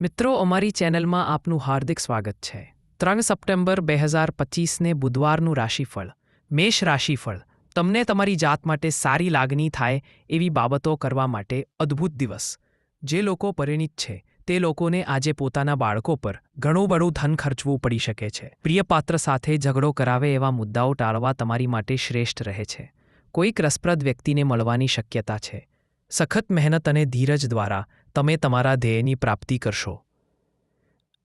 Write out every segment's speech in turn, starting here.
મિત્રો, અમારી ચેનલમાં આપનું હાર્દિક સ્વાગત છે. ત્રણ સપ્ટેમ્બર બે હજાર પચીસને બુધવારનું રાશિફળ, મેષ રાશિફળ. તમને તમારી જાત માટે સારી લાગણી થાય એવી બાબતો કરવા માટે અદ્ભુત દિવસ. જે લોકો પરિણિત છે, તે લોકોને આજે પોતાના બાળકો પર ઘણું બડું ધન ખર્ચવું પડી શકે છે. પ્રિય પાત્ર સાથે ઝઘડો કરાવે એવા મુદ્દાઓ ટાળવા તમારી માટે શ્રેષ્ઠ રહે છે. કોઈક રસપ્રદ વ્યક્તિને મળવાની શક્યતા છે. સખત મહેનત અને ધીરજ દ્વારા તમે તમારા ધ્યેયની પ્રાપ્તિ કરશો.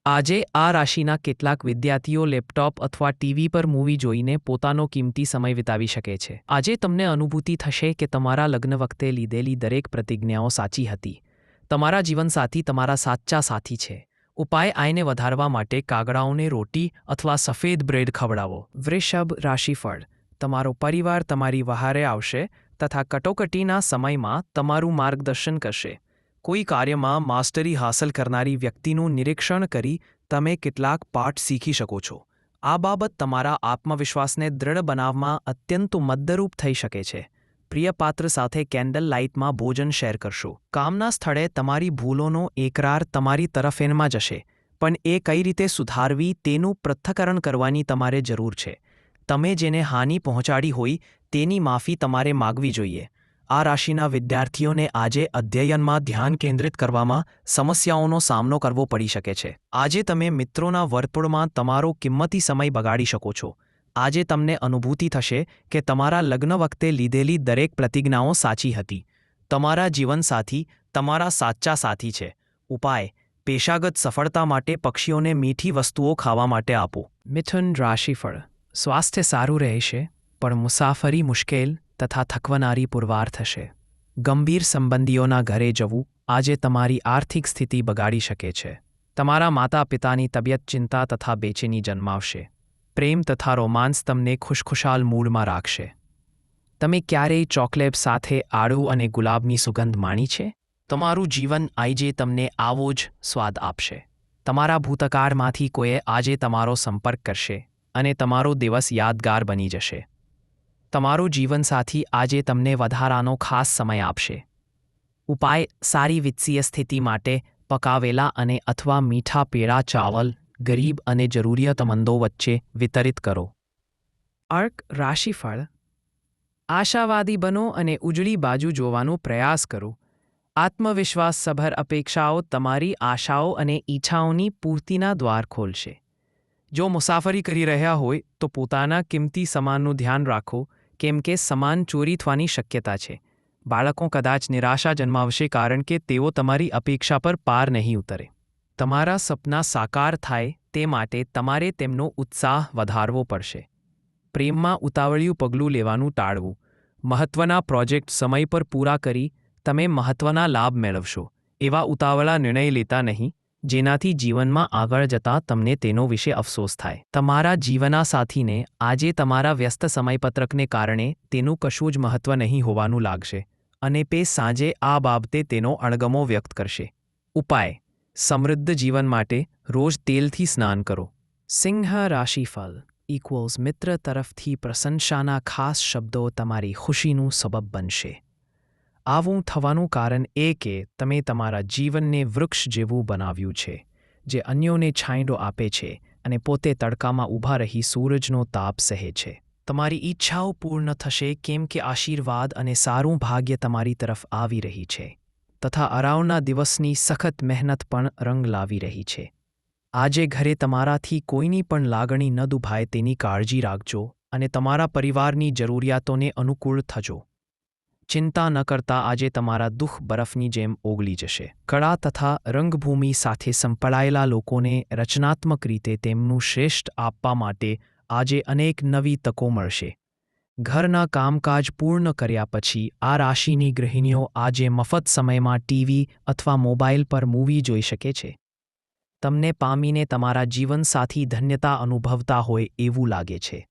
આજે આ રાશિના કેટલાક વિદ્યાર્થીઓ લેપટોપ અથવા ટીવી પર મૂવી જોઈને પોતાનો કિંમતી સમય વિતાવી શકે છે. આજે તમને અનુભૂતિ થશે કે તમારા લગ્ન વખતે લીધેલી દરેક પ્રતિજ્ઞાઓ સાચી હતી. તમારા જીવનસાથી તમારા સાચા સાથી છે. ઉપાય આયને વધારવા માટે કાગડાઓને રોટી અથવા સફેદ બ્રેડ ખવડાવો. વૃષભ રાશિફળ. તમારો પરિવાર તમારી વહારે આવશે તથા કટોકટીના સમયમાં તમારું માર્ગદર્શન કરશે. કોઈ કાર્યમાં માસ્ટરી હાંસલ કરનારી વ્યક્તિનું નિરીક્ષણ કરી તમે કેટલાક પાઠ શીખી શકો છો. આ બાબત તમારા આત્મવિશ્વાસને દૃઢ બનાવમાં અત્યંત મદદરૂપ થઈ શકે છે. પ્રિય પાત્ર સાથે કેન્ડલ લાઇટમાં ભોજન શેર કરશો. કામના સ્થળે તમારી ભૂલોનો એકરાર તમારી તરફેણમાં જશે. પણ એ કઈ રીતે સુધારવી તેનું પૃથ્થકરણ કરવાની તમારે જરૂર છે. તમે જેને હાનિ પહોંચાડી હોય તેની માફી તમારે માગવી જોઈએ. આ રાશિના વિદ્યાર્થીઓને આજે અધ્યયનમાં ધ્યાન કેન્દ્રિત કરવામાં સમસ્યાઓનો સામનો કરવો પડી શકે છે. આજે તમે મિત્રોના વર્તુળમાં તમારો કિંમતી સમય બગાડી શકો છો. આજે તમને અનુભૂતિ થશે કે તમારા લગ્ન વખતે લીધેલી દરેક પ્રતિજ્ઞાઓ સાચી હતી. તમારા જીવનસાથી, તમારા સાચા સાથી છે. ઉપાય, પેશાગત સફળતા માટે પક્ષીઓને મીઠી વસ્તુઓ ખાવા માટે આપો. મિથુન રાશિફળ, સ્વાસ્થ્ય સારું રહેશે, પણ મુસાફરી મુશ્કેલ તથા થકવનારી પુરવાર થશે. ગંભીર સંબંધીઓના ઘરે જવું આજે તમારી આર્થિક સ્થિતિ બગાડી શકે છે. તમારા માતા પિતાની તબિયત ચિંતા તથા બેચેની જન્માવશે. પ્રેમ તથા રોમાન્સ તમને ખુશખુશાલ મૂડમાં રાખશે. તમે ક્યારેય ચોકલેટ સાથે આડું અને ગુલાબની સુગંધ માણી છે? તમારું જીવન આજે તમને આવો જ સ્વાદ આપશે. તમારા ભૂતકાળમાંથી કોઈએ આજે તમારો સંપર્ક કરશે અને તમારો દિવસ યાદગાર બની જશે. તમારો જીવનસાથી આજે તમને વધારાનો ખાસ સમય આપશે. ઉપાય, સારી વિત્તીય સ્થિતિ માટે પકાવેલા અને અથવા મીઠા પેડા ચાવલ, ગરીબ અને જરૂરિયાતમંદો વચ્ચે વિતરિત કરો. અર્ક, રાશિફળ. આશાવાદી બનો અને ઉજળી બાજુ જોવાનો પ્રયાસ કરો. આત્મવિશ્વાસસભર અપેક્ષાઓ તમારી આશાઓ અને ઈચ્છાઓની પૂર્તિના દ્વાર ખોલશે. જો મુસાફરી કરી રહ્યા હોય, તો પોતાના કિંમતી સામાનનું ધ્યાન રાખો, કેમ કે સમાન ચોરી થવાની શક્યતા છે. બાળકો કદાચ નિરાશા જન્માવશે કારણ કે તેઓ તમારી અપેક્ષા પર પાર નહીં ઉતરે. તમારા સપના સાકાર થાય તે માટે તમારે તેમનો ઉત્સાહ વધારવો પડશે. પ્રેમમાં ઉતાવળિયું પગલું લેવાનું ટાળવું. મહત્ત્વના પ્રોજેક્ટ સમય પર પૂરા કરી તમે મહત્ત્વના લાભ મેળવશો. એવા ઉતાવળા નિર્ણય લેતા નહીં. જેનાથી જીવનમાં આગળ જતા તમને તેનો વિશે અફસોસ થાય. તમારા જીવના સાથીને આજે તમારા વ્યસ્ત સમયપત્રકને કારણે તેનું કશું જ મહત્વ નહીં હોવાનું લાગશે અને તે સાંજે આ બાબતે તેનો અણગમો વ્યક્ત કરશે. ઉપાય. સમૃદ્ધ જીવન માટે રોજ તેલથી સ્નાન કરો. સિંહ રાશિફળ ઇક્વલ્સ મિત્ર તરફથી પ્રશંસાના ખાસ શબ્દો તમારી ખુશીનું સબબ બનશે. આવું થવાનું કારણ એ કે તમે તમારા જીવનને વૃક્ષ જેવું બનાવ્યું છે, જે અન્યોને છાંયડો આપે છે અને પોતે તડકામાં ઊભા રહી સૂરજનો તાપ સહે છે. તમારી ઈચ્છાઓ પૂર્ણ થશે કેમ કે આશીર્વાદ અને સારું ભાગ્ય તમારી તરફ આવી રહી છે, તથા અરાવના દિવસની સખત મહેનત પણ રંગ લાવી રહી છે. આજે ઘરે તમારાથી કોઈની પણ લાગણી ન દુભાય તેની કાળજી રાખજો અને તમારા પરિવારની જરૂરિયાતોને અનુકૂળ થજો. ચિંતા ન કરતા આજે તમારા દુઃખ બરફની જેમ ઓગળી જશે. કળા તથા રંગભૂમિ સાથે સંકળાયેલા લોકોને રચનાત્મક રીતે તેમનું શ્રેષ્ઠ આપવા માટે આજે અનેક નવી તકો મળશે. ઘરના કામકાજ પૂર્ણ કર્યા પછી આ રાશિની ગૃહિણીઓ આજે મફત સમયમાં ટીવી અથવા મોબાઈલ પર મૂવી જોઈ શકે છે. તમને પામીને તમારા જીવનસાથી ધન્યતા અનુભવતા હોય એવું લાગે છે.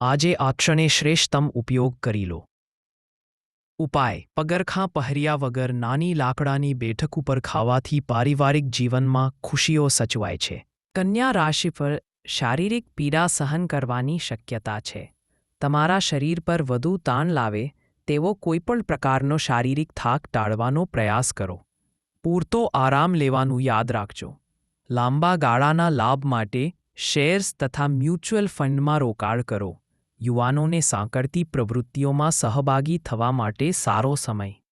આજે આ ક્ષણે શ્રેષ્ઠતમ ઉપયોગ કરી લો. ઉપાય. પગરખાં પહેર્યા વગર નાની લાકડાની બેઠક ઉપર ખાવાથી પારિવારિક જીવનમાં ખુશીઓ સચવાય છે. કન્યા રાશિ પર શારીરિક પીડા સહન કરવાની શક્યતા છે. તમારા શરીર પર વધુ તાણ લાવે તેવો કોઈપણ પ્રકારનો શારીરિક થાક ટાળવાનો પ્રયાસ કરો. પૂરતો આરામ લેવાનું યાદ રાખજો. લાંબા ગાળાના લાભ માટે શેર્સ તથા મ્યુચ્યુઅલ ફંડમાં રોકાણ કરો. યુવાનોને સાંકળતી પ્રવૃત્તિઓમાં સહભાગી થવા માટે સારો સમય.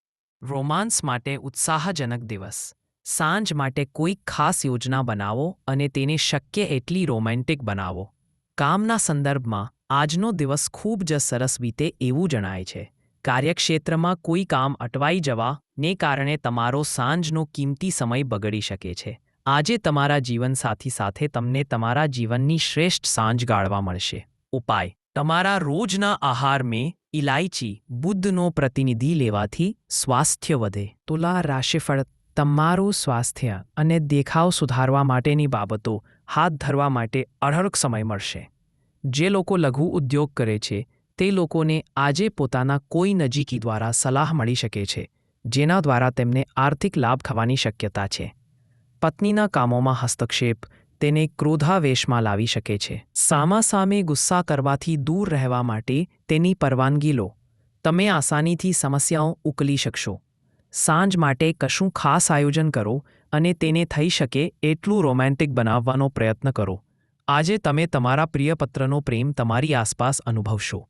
રોમાન્સ માટે ઉત્સાહજનક દિવસ. સાંજ માટે કોઈ ખાસ યોજના બનાવો અને તેને શક્ય એટલી રોમેન્ટિક બનાવો. કામના સંદર્ભમાં, આજનો દિવસ ખૂબ જ સરસ રીતે એવું જણાય છે. કાર્યક્ષેત્રમાં કોઈ કામ અટવાઈ જવાને કારણે તમારો સાંજનો કિંમતી સમય બગડી શકે છે. આજે તમારા જીવનસાથી સાથે તમને તમારા જીવનની શ્રેષ્ઠ સાંજ ગાળવા મળશે. ઉપાય. તમારા રોજના આહાર મેં ઇલાયચી બુદ્ધનો પ્રતિનિધિ લેવાથી સ્વાસ્થ્ય વધે. તુલા રાશિફળ તમારું સ્વાસ્થ્ય અને દેખાવ સુધારવા માટેની બાબતો હાથ ધરવા માટે અઢળક સમય મળશે. જે લોકો લઘુ ઉદ્યોગ કરે છે, તે લોકોને આજે પોતાના કોઈ નજીકી દ્વારા સલાહ મળી શકે છે, જેના દ્વારા તેમને આર્થિક લાભ થવાની શક્યતા છે. પત્નીના કામોમાં હસ્તક્ષેપ તેને ક્રોધાવેશમાં લાવી શકે છે. સામા સામે ગુસ્સા કરવાથી દૂર રહેવા માટે તેની પરવાનગી લો. તમે આસાનીથી સમસ્યાઓ ઉકલી શકશો. સાંજ માટે કશું ખાસ આયોજન કરો અને તેને થઈ શકે એટલું રોમેન્ટિક બનાવવાનો પ્રયત્ન કરો. આજે તમે તમારા પ્રિયપત્રનો પ્રેમ તમારી આસપાસ અનુભવશો.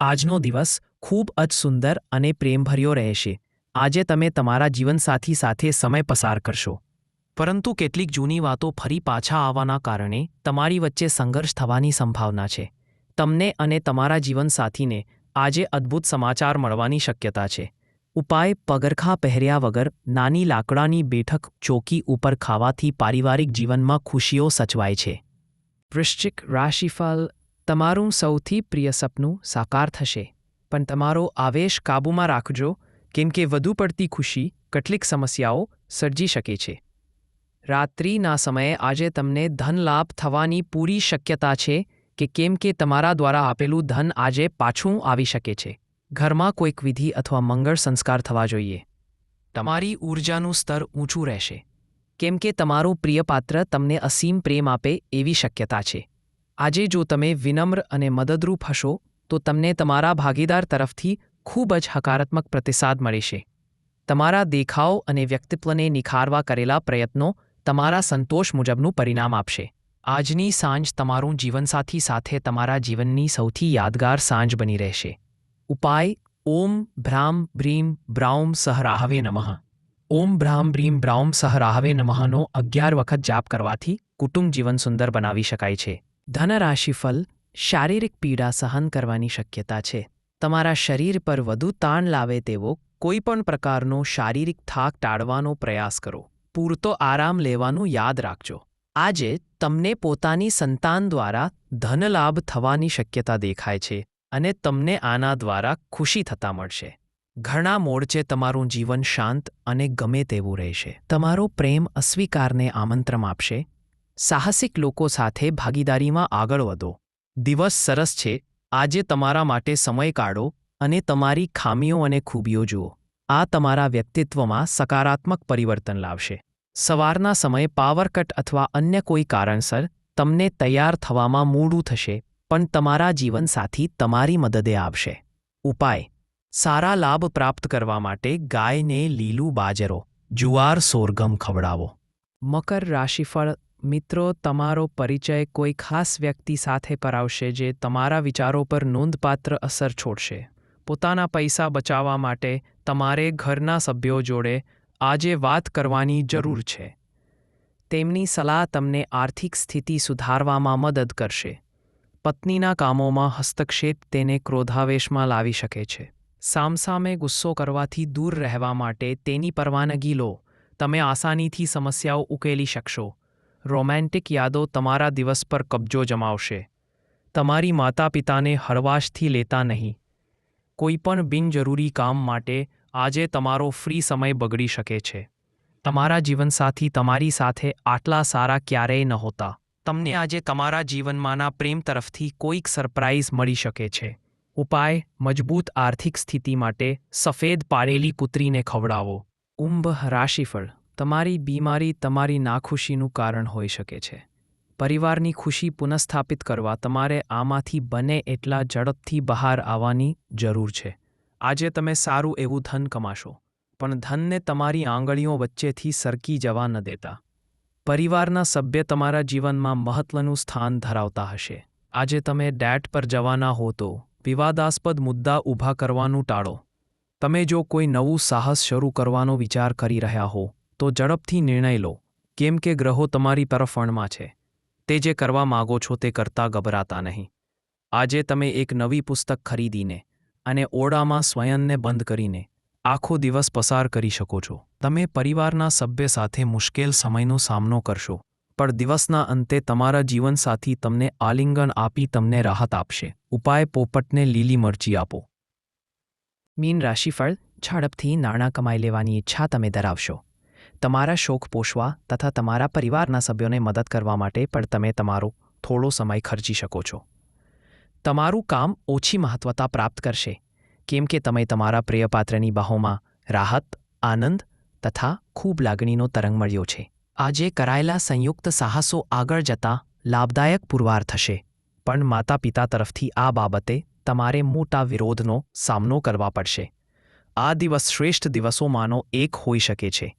આજનો દિવસ ખૂબ જ સુંદર અને પ્રેમભર્યો રહેશે. આજે તમે તમારા જીવનસાથી સાથે સમય પસાર કરશો. પરંતુ કેટલીક જૂની વાતો ફરી પાછા આવવાના કારણે તમારી વચ્ચે સંઘર્ષ થવાની સંભાવના છે. તમને અને તમારા જીવનસાથીને આજે અદ્ભુત સમાચાર મળવાની શક્યતા છે. ઉપાય પગરખા પહેર્યા વગર નાની લાકડાની બેઠક ચોકી ઉપર ખાવાથી પારિવારિક જીવનમાં ખુશીઓ સચવાય છે. વૃશ્ચિક રાશિફળ, તમારું સૌથી પ્રિય સપનું સાકાર થશે. પણ તમારો આવેશ કાબૂમાં રાખજો, કેમ કે વધુ પડતી ખુશી કેટલીક સમસ્યાઓ સર્જી શકે છે. રાત્રિના સમયે આજે તમને ધનલાભ થવાની પૂરી શક્યતા છે કે કેમ કે તમારા દ્વારા આપેલું ધન આજે પાછું આવી શકે છે. ઘરમાં કોઈક વિધિ અથવા મંગળ સંસ્કાર થવા જોઈએ. તમારી ઊર્જાનું સ્તર ઊંચું રહેશે. કેમ કે તમારું પ્રિય પાત્ર તમને અસીમ પ્રેમ આપે એવી શક્યતા છે. આજે જો તમે વિનમ્ર અને મદદરૂપ હશો, તો તમને તમારા ભાગીદાર તરફથી ખૂબ જ હકારાત્મક પ્રતિસાદ મળશે તમારા દેખાવ અને વ્યક્તિત્વને નિખારવા કરેલા પ્રયત્નો તમારા સંતોષ મુજબનું પરિણામ આપશે. આજની સાંજ તમારું જીવનસાથી સાથે તમારા જીવનની સૌથી યાદગાર સાંજ બની રહેશે. ઉપાય, ઓમ ભ્રામ બ્રીમ બ્રાઉમ સહરાહવે નમઃ. ઓમ ભ્રામ બ્રીમ બ્રાઉમ સહરાહવે નમઃનો અગિયાર વખત જાપ કરવાથી કુટુંબ જીવન સુંદર બનાવી શકાય છે. ધનરાશિફલ શારીરિક પીડા સહન કરવાની શક્યતા છે. તમારા શરીર પર વધુ તાણ લાવે તેવો કોઈપણ પ્રકારનો શારીરિક થાક ટાળવાનો પ્રયાસ કરો. પૂરતો આરામ લેવાનું યાદ રાખજો. આજે તમને પોતાની સંતાન દ્વારા ધનલાભ થવાની શક્યતા દેખાય છે અને તમને આના દ્વારા ખુશી થતા મળશે. ઘણા મોરચે તમારું જીવન શાંત અને ગમે તેવું રહેશે. તમારો પ્રેમ અસ્વીકારને આમંત્રણ આપશે. સાહસિક લોકો સાથે ભાગીદારીમાં આગળ વધો. દિવસ સરસ છે. આજે તમારા માટે સમય કાઢો અને તમારી ખામીઓ અને ખૂબીઓ જુઓ. આ તમારા વ્યક્તિત્વમાં સકારાત્મક પરિવર્તન લાવશે. સવારના સમયે પાવર કટ અથવા અન્ય કોઈ કારણસર તમને તૈયાર થવામાં મોડું થશે, પણ તમારા જીવનસાથી તમારી મદદે આવશે. ઉપાય. સારા લાભ પ્રાપ્ત કરવા માટે ગાયને લીલું બાજરો, જુવાર સોરગમ ખવડાવો. મકર રાશિફળ. મિત્રો, તમારો પરિચય કોઈ ખાસ વ્યક્તિ સાથે કરાવશે જે તમારા વિચારો પર નોંધપાત્ર અસર છોડશે. પોતાના પૈસા બચાવવા માટે તમારે ઘરના સભ્યો જોડે આજે વાત કરવાની જરૂર છે. તેમની સલાહ તમને આર્થિક સ્થિતિ સુધારવામાં મદદ કરશે. પત્નીના કામોમાં હસ્તક્ષેપ તેને ક્રોધાવેશમાં લાવી શકે છે. સામસામે ગુસ્સો કરવાથી દૂર રહેવા માટે તેની પરવાનગી લો. તમે આસાનીથી સમસ્યાઓ ઉકેલી શકશો. રોમેન્ટિક યાદો તમારા દિવસ પર કબજો જમાવશે. તમારી માતા પિતાને હળવાશથી લેતા નહીં. કોઈપણ બિનજરૂરી કામ માટે આજે તમારો ફ્રી સમય બગડી શકે છે. તમારા જીવનસાથી તમારી સાથે આટલા સારા ક્યારેય નહોતા. તમને આજે તમારા જીવનમાંના પ્રેમ તરફથી કોઈક સરપ્રાઇઝ મળી શકે છે. ઉપાય, મજબૂત આર્થિક સ્થિતિ માટે સફેદ પાડેલી કૂતરીને ખવડાવો. કુંભ રાશિફળ, તમારી બીમારી તમારી નાખુશીનું કારણ હોઈ શકે છે. પરિવારની ખુશી પુનઃસ્થાપિત કરવા તમારે આમાંથી બને એટલા ઝડપથી બહાર આવવાની જરૂર છે. આજે તમે સારું એવું ધન કમાશો, પણ ધનને તમારી આંગળીઓ વચ્ચેથી સરકી જવા ન દેતા. પરિવારના સભ્ય તમારા જીવનમાં મહત્વનું સ્થાન ધરાવતા હશે. આજે તમે ડેટ પર જવાના હો તો વિવાદાસ્પદ મુદ્દા ઊભા કરવાનું ટાળો. તમે જો કોઈ નવું સાહસ શરૂ કરવાનો વિચાર કરી રહ્યા હો, તો ઝડપથી નિર્ણય લો, કેમ કે ગ્રહો તમારી તરફ વણમાં છે. તે જે કરવા માગો છો તે કરતા ગભરાતા નહીં. આજે તમે એક નવી પુસ્તક ખરીદીને અને ઓરડામાં સ્વયંને બંધ કરીને આખો દિવસ પસાર કરી શકો છો. તમે પરિવારના સભ્ય સાથે મુશ્કેલ સમયનો સામનો કરશો, પણ દિવસના અંતે તમારા જીવનસાથી તમને આલિંગન આપી તમને રાહત આપશે. ઉપાય પોપટને લીલી મરચી આપો. મીન રાશિફળ, ઝડપથી નાણાં કમાઈ લેવાની ઈચ્છા તમે ધરાવશો. તમારા શોખ પોષવા તથા તમારા પરિવારના સભ્યોને મદદ કરવા માટે પણ તમે તમારો થોડો સમય ખર્ચી શકો છો. તમારું કામ ઓછી મહત્વતા પ્રાપ્ત કરશે, કેમ કે તમે તમારા પ્રિયપાત્રની બાહોમાં રાહત, આનંદ તથા ખૂબ લાગણીનો તરંગ મળ્યો છે. આજે કરાયેલા સંયુક્ત સાહસો આગળ જતા લાભદાયક પુરવાર થશે, પણ માતા પિતા તરફથી આ બાબતે તમારે મોટા વિરોધનો સામનો કરવા પડશે. આ દિવસ શ્રેષ્ઠ દિવસોમાંનો એક હોઈ શકે છે.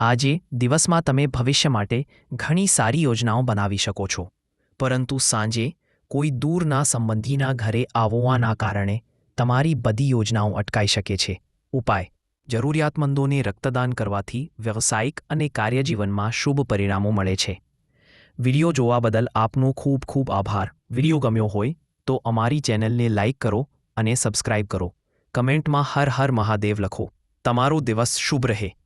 આજે દિવસમાં તમે ભવિષ્ય માટે ઘણી સારી યોજનાઓ બનાવી શકો છો. પરંતુ સાંજે કોઈ દૂરના સંબંધીના ઘરે આવવાના કારણે તમારી બધી યોજનાઓ અટકાઈ શકે છે. ઉપાય. જરૂરિયાતમંદોને રક્તદાન કરવાથી વ્યવસાયિક અને કાર્યજીવનમાં શુભ પરિણામો મળે છે. વિડિયો જોવા બદલ આપનો ખૂબ ખૂબ આભાર. વિડિયો ગમ્યો હોય તો અમારી ચેનલને લાઇક કરો અને સબસ્ક્રાઇબ કરો. કમેન્ટમાં હર હર મહાદેવ લખો. તમારો દિવસ શુભ રહે.